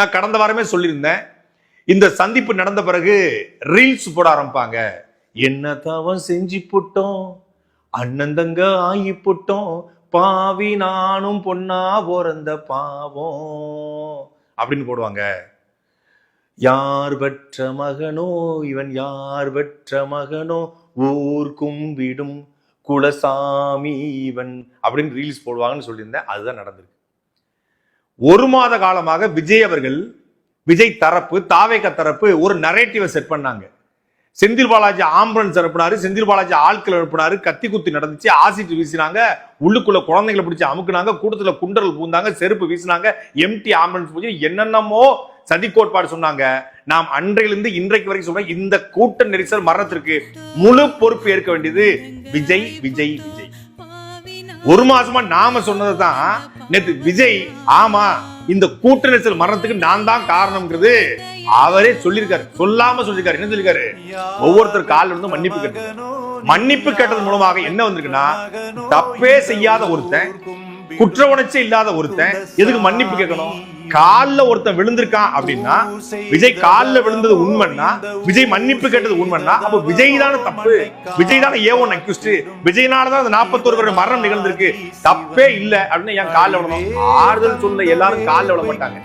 நான் கடந்த வாரமே சொல்லியிருந்தேன். இந்த சந்திப்பு நடந்த பிறகு ரீல்ஸ் போட ஆரம்பிப்பாங்க. என்ன தவம் செஞ்சு புட்டோம்? அண்ணந்தங்க ஆகி புட்டோம். பாவி நானும் பொண்ணா பிறந்த பாவம். அப்படின்னு போடுவாங்க. யார் பெற்ற மகனோ? இவன் யார் பெற்ற மகனோ? ஊர் கும்பிடும் குலசாமி இவன் அப்படின்னு ரீல்ஸ் போடுவாங்கன்னு சொல்லியிருந்தேன். அதுதான் நடந்திருக்கு. ஒரு மாத காலமாக விஜய் அவர்கள் விஜய் தரப்பு தாவேக தரப்பு ஒரு நரேட்டிவை செட் பண்ணாங்க. செந்தில் பாலாஜி ஆம்புலன்ஸ் அனுப்புனாரு செந்தில் பாலாஜி ஆட்கள் அனுப்புனாரு கத்தி குத்தி நடந்துச்சு ஆசிட் வீசினாங்க உள்ளுக்குள்ள குழந்தைங்களை பிடிச்சி அமுக்குனாங்க கூட்டத்தில் குண்டல் பூந்தாங்க செருப்பு வீசினாங்க எம்டி ஆம்புலன்ஸ் பூஜை என்னென்னமோ சதி கோட்பாடு சொன்னாங்க. நாம் அன்றையிலிருந்து இன்றைக்கு வரைக்கும் சொல்றோம் இந்த கூட்ட நெரிசல் மரணத்திற்கு முழு பொறுப்பு ஏற்க வேண்டியது விஜய் விஜய் விஜய். ஒரு மாசமா நாம சொன்னதுதான். நேத்து விஜய் ஆமா இந்த கூட்ட நெரிசல் மரணத்துக்கு நான் தான் காரணம்ங்கிறது அவரே சொல்லியிருக்காரு. சொல்லாம சொல்லியிருக்காரு. என்ன சொல்லியிருக்காரு? ஒவ்வொருத்தர் காலில் இருந்து மன்னிப்பு கேட்டு மன்னிப்பு கேட்டது மூலமாக என்ன வந்திருக்குன்னா தப்பே செய்யாத ஒருத்தன் குற்ற உணர்ச்சி இல்லாத ஒருத்தன் எதுக்கு மன்னிப்பு கேட்கணும்? கால்ல ஒருத்தன் விழுந்திருக்கான் அப்படின்னா விஜய் கால்ல விழுந்தது உண்மைன்னா விஜய் மன்னிப்பு கேட்டது உண்மைன்னா அப்ப விஜய் தானே தப்பு. விஜய் தானே ஏ ஒன் அக்யூஸ்ட் விஜய்னால தான் அந்த நாற்பத்தோரு பேருடைய மரணம் நிகழ்ந்திருக்கு. தப்பே இல்ல அப்படின்னு என் கால்ல விழணும்? ஆறுதல் சொல்ல எல்லாரும் கால்ல விழ மாட்டாங்க.